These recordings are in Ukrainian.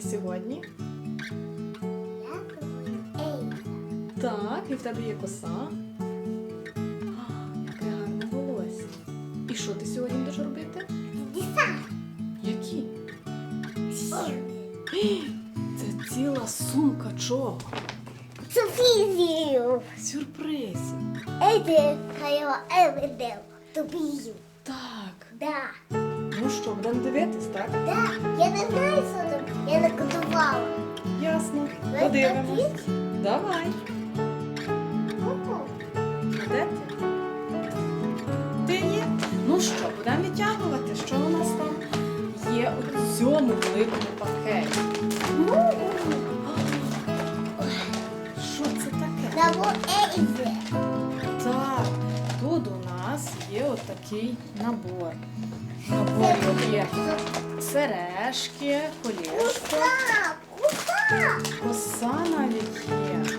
ти сьогодні? Так, і в тебе є коса. А, яке гарне волосся. І що ти сьогодні будеш робити? Десант. Які? Це ціла сумка чого? Софію. Сюрприз. Тобію. Так. Да. Ну що, будемо дивитись, так? Да. Я не знаю, що там. Я не кодувала. Ясно. Ви Подивимось. Давай. Ку-ку. Де ти? Ти є? Ну що, будемо витягувати, що у нас там є у цьому великому пакеті. Що це таке? Дамо Ейзе. Так, тут у нас є отакий набор. В є сережки, куса. коса навіть є.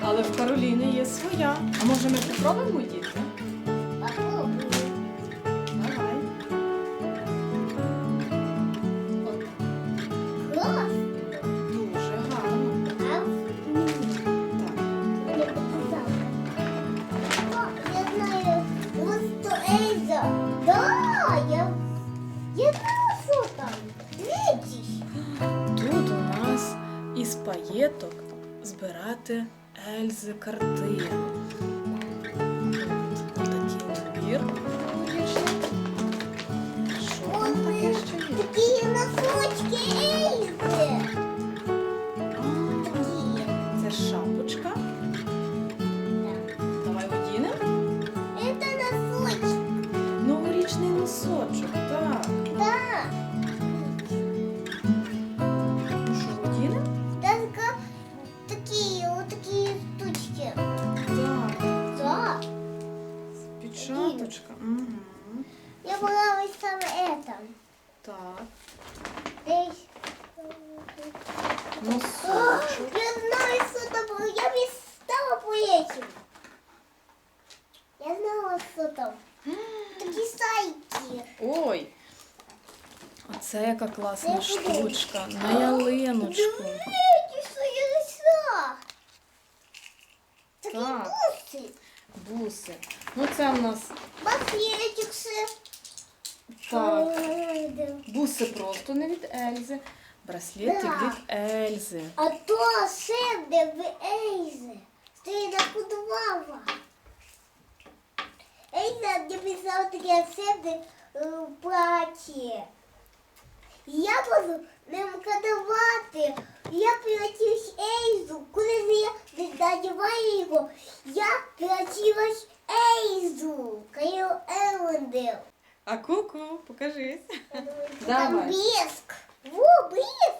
Але в Кароліни є своя. А може ми попробуємо діти? Угу. Я брала саме это. Так. Здесь. Носочок. Я знаю, что там было. Я мечтала по этим. Я знала, что там. Такие сайки. Ой. Оце яка класна Це штучка. На ялиночку. Видите, что я нашла? Такие Так. бусы. Буси. Ну це в нас Баклетиксы. так. Буси просто не від Ельзи. Браслетик Да. від Ельзи. А то сенде в Ейзе. Ти накудувала. Ейза мені писала таке сенде в платі. Я буду ним кодувати. Я превратилась в Ейзу. Коли я надіваю його, я превратилась в Ейзу. Каю Елендел. А ку-ку, покажись. Там Давай. блеск. Во, блеск.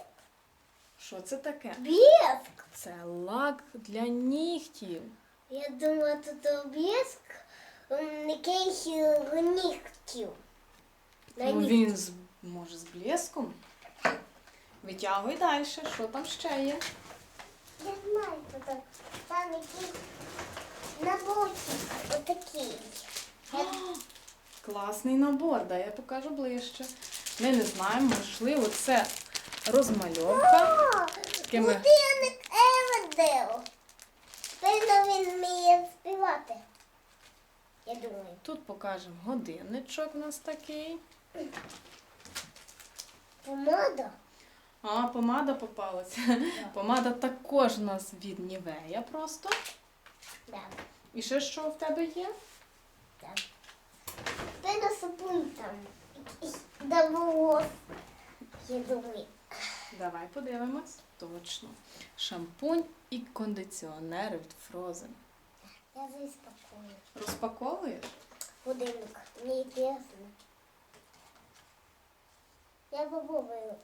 Що це таке? Блеск. Це лак для нігтів. Я думала, тут блеск м, якийсь е, нігтів. На Ну, нігтів. він з, може з блеском. Витягуй далі, що там ще є. Я знаю, що там. Там якийсь наборчик отакий. Класний набор, дай я покажу ближче. Ми не знаємо, можливо, це розмальовка. О, Такими- Будинок Евендел. Певно, він вміє співати. Я думаю. Тут покажемо годинничок у нас такий. Помада. А, помада попалася. Помада також у нас від Нівея просто. Да. І ще що в тебе є? Так. Певно, сапун там. Якийсь давос. Я думаю. Давай подивимось. Точно. Шампунь і кондиціонер від Frozen. Я заспокою. Розпаковуєш? Будинок. Мені інтересно. Я попробую.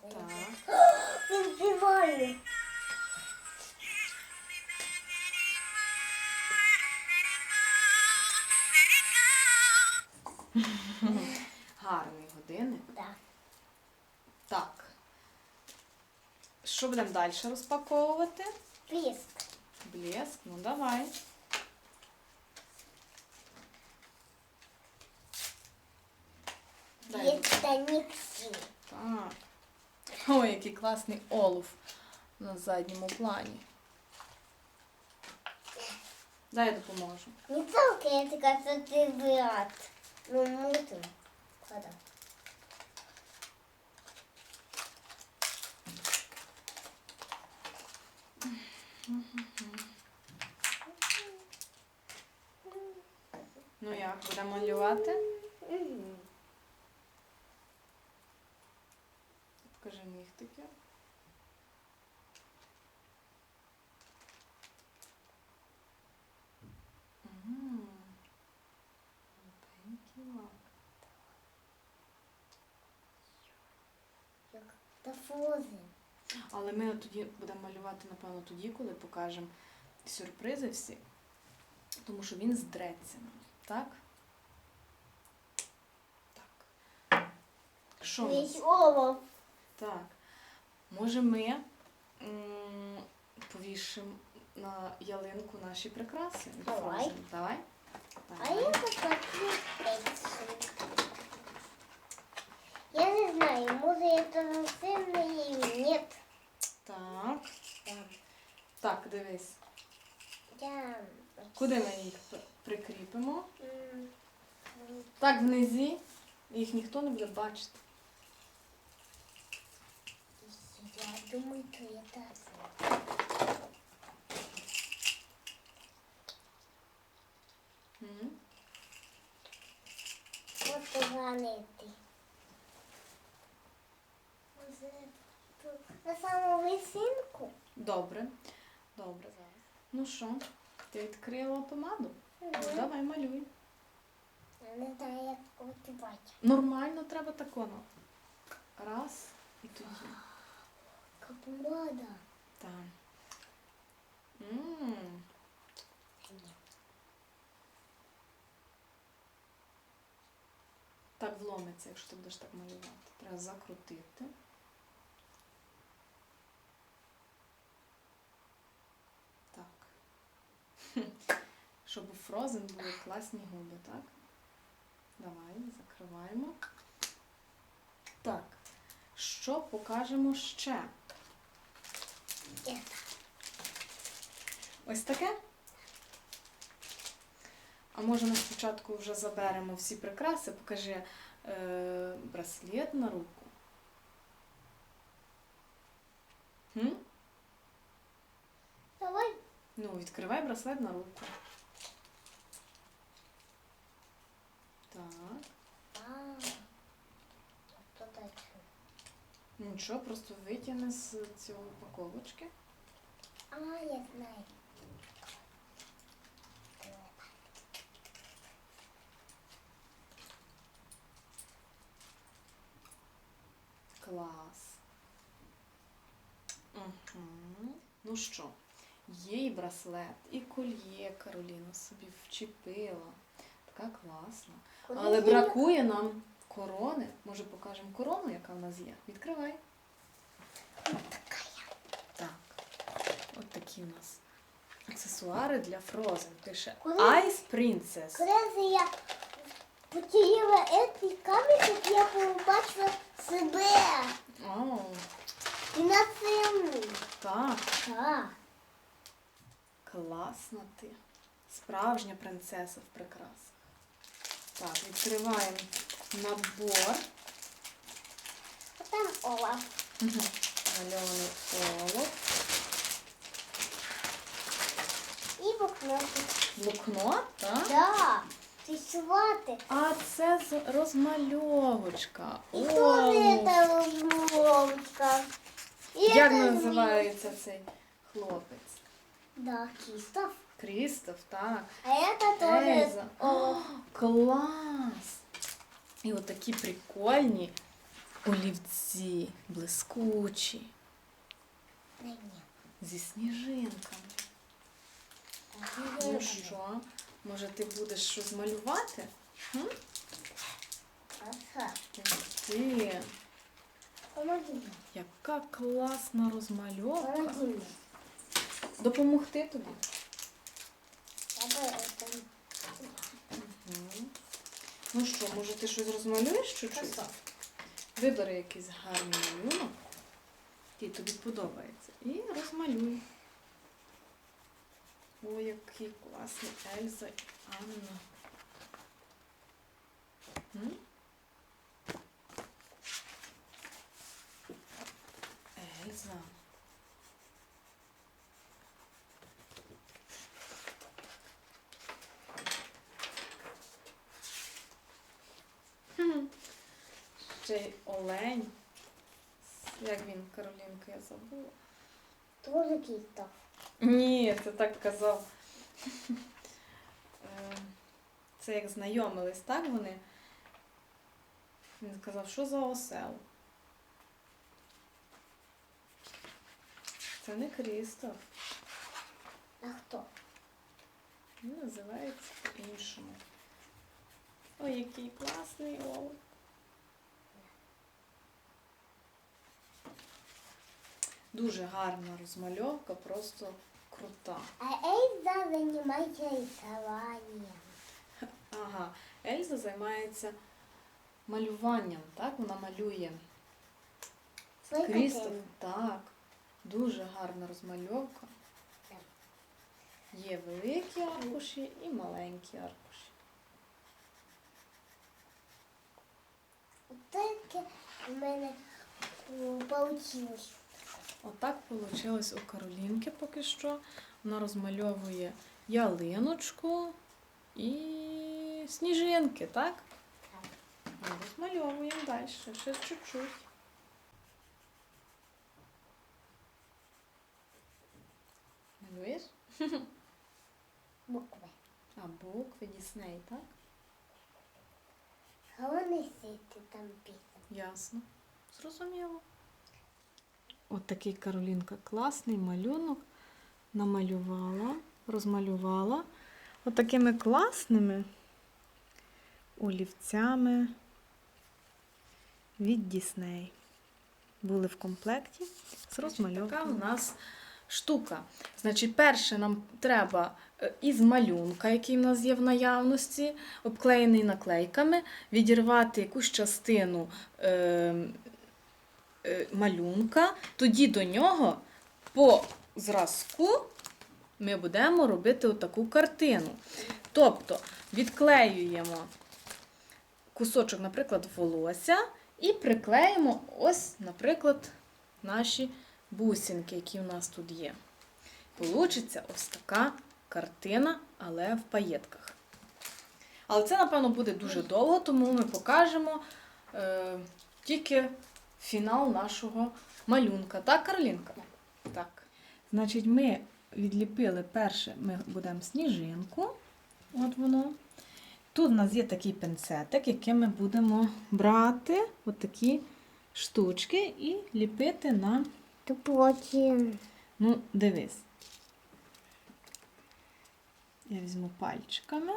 Він. Гарний годинник. Да. Так. Що будемо далі розпаковувати? Піск. Блеск, ну давай. Дай штанівці. Так. Ой, який класний олув на задньому плані. Дай я допоможу. Не только я така, що ти брат. Ну, мутим. Куда? Ну як, будемо малювати? Покажи нігтики. Та фози. Але ми тоді будемо малювати, напевно, тоді, коли покажемо сюрпризи всі. Тому що він здреться нам, так? Так. Що нас? Весь. Так. Може ми м, повішимо на ялинку наші прикраси? Давай. Frozen? Давай. А я эти. Я не знаю, може это насильно или нет. Так. Я, Так, дивись. я, Куди ми їх при- прикріпимо? м, м, Так, внизі. Їх ніхто не буде бачити. я думаю, что это М. вот планеты. На саму висинку? Добре. Добре, зараз. Ну що, ти відкрила помаду? Ну, давай малюй. Я Не знаю, як готувати. Нормально треба тако. ну. Раз і тоді. Капумада. Так. М. Так вломиться, якщо ти будеш так малювати. Треба закрутити. Так. Хм. Щоб у Фрозен були класні губи, так? Давай, закриваємо. Так. Що покажемо ще? Ось таке. А може ми спочатку вже заберемо всі прикраси, покажи е, браслет на руку. Хм? Давай. Ну, відкривай браслет на руку. Так. А, что дальше? Нічого, просто витягни з цього упаковочки. А, я знаю. Клас. Угу. Ну що, є і браслет, і кольє Кароліна собі вчепила. Така класна. Але бракує нам корони. Може покажемо корону, яка в нас є? Відкривай. Так. От такі у нас аксесуари для Frozen. Пише Ice Princess. Коли я потеряла цей камінь, я побачила себе. О, І на цьому. так. Так. Класна ти. Справжня принцеса в прикрасах. Так, відкриваємо набор. А там Олаф. Мальований олов. І блокнотик. Блокнот, так? Да. Рисувати. А це з- розмальовочка. І О, хто це розмовка? І Як це називається цей хлопець? Да, Кистоф. Крістоф, так. А это тоже Ельза. Олаф. Клас! І отакі прикольні олівці, блискучі, зі сніжинками. Ну що, може ти будеш щось малювати? Хм? Ага. Ти, яка класна розмальовка. Допомогти тобі? Ну що, може ти щось розмалюєш чуть-чуть? Вибери якийсь гарний малюнок. який тобі подобається. І розмалюй. Ой, який класний Ельза і Анна. М? Ельза. Хм. Ще й олень. Як він, Каролінка, я забула. Тоже кіто. Ні, це так казав. Е, Це як знайомились, так вони? Він сказав, що за осел? Це не Крістоф. А хто? Він називається по-іншому. Ой, який класний ол. Дуже гарна розмальовка, просто крута. А Ельза займається рисуванням. Ага, Ельза займається малюванням, так? Вона малює. Крістоф, так. Дуже гарна розмальовка. Є великі аркуші і маленькі аркуші. Таке в мене вийшло. Отак вийшло у Каролінки поки що. Вона розмальовує ялиночку і сніжинки, так? Так. Розмальовуємо далі, ще чуть-чуть. Малюєш? Букви. А букви Дісней, так? Головне сіти там пісня. Ясно. Зрозуміло. От такий Каролінка класний малюнок намалювала, розмалювала. От такими класними олівцями від Дісней. Були в комплекті з розмальовкою. Така у нас штука. Значить, перше нам треба е, із малюнка, який в нас є в наявності, обклеєний наклейками, відірвати якусь частину е, малюнка, тоді до нього по зразку ми будемо робити отаку картину. Тобто відклеюємо кусочок, наприклад, волосся і приклеїмо ось, наприклад, наші бусинки, які у нас тут є. Получиться ось така картина, але в паєтках. Але це, напевно, буде дуже довго, тому ми покажемо е, тільки фінал нашого малюнка. Так, Каролінка? Так. Значить, ми відліпили перше, ми будемо сніжинку. От воно. Тут у нас є такий пінцетик, яким ми будемо брати отакі штучки і ліпити на. Потім. Ну, дивись. Я візьму пальчиками.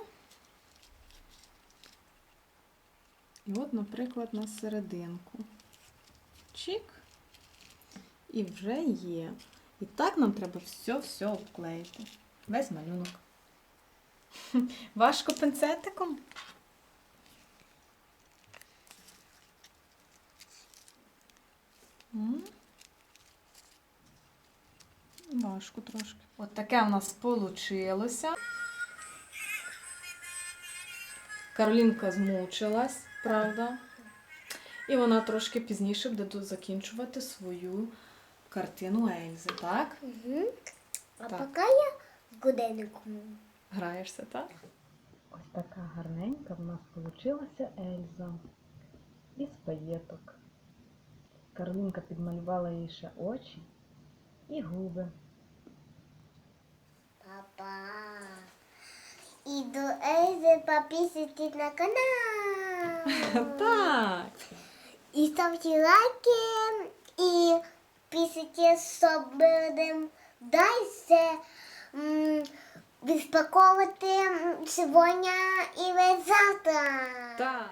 І от, наприклад, на серединку. Чик. І вже є. І так нам треба все-все обклеїти. Весь малюнок. Важко пинцетиком? Важко трошки. От таке в нас вийшло. Каролінка змучилась, правда? І вона трошки пізніше буде тут закінчувати свою картину Ельзи, так? Угу. А Так. поки я з годинником. Граєшся, так? Ось така гарненька в нас вийшла Ельза із паєток. Каролінка підмалювала їй ще очі і губи. Папа. І до Ельзи підписуйтесь на канал. Так! І ставте лайки. І пишите, что будемо далі м, розпаковувати м, сьогодні і весь завтра. Так!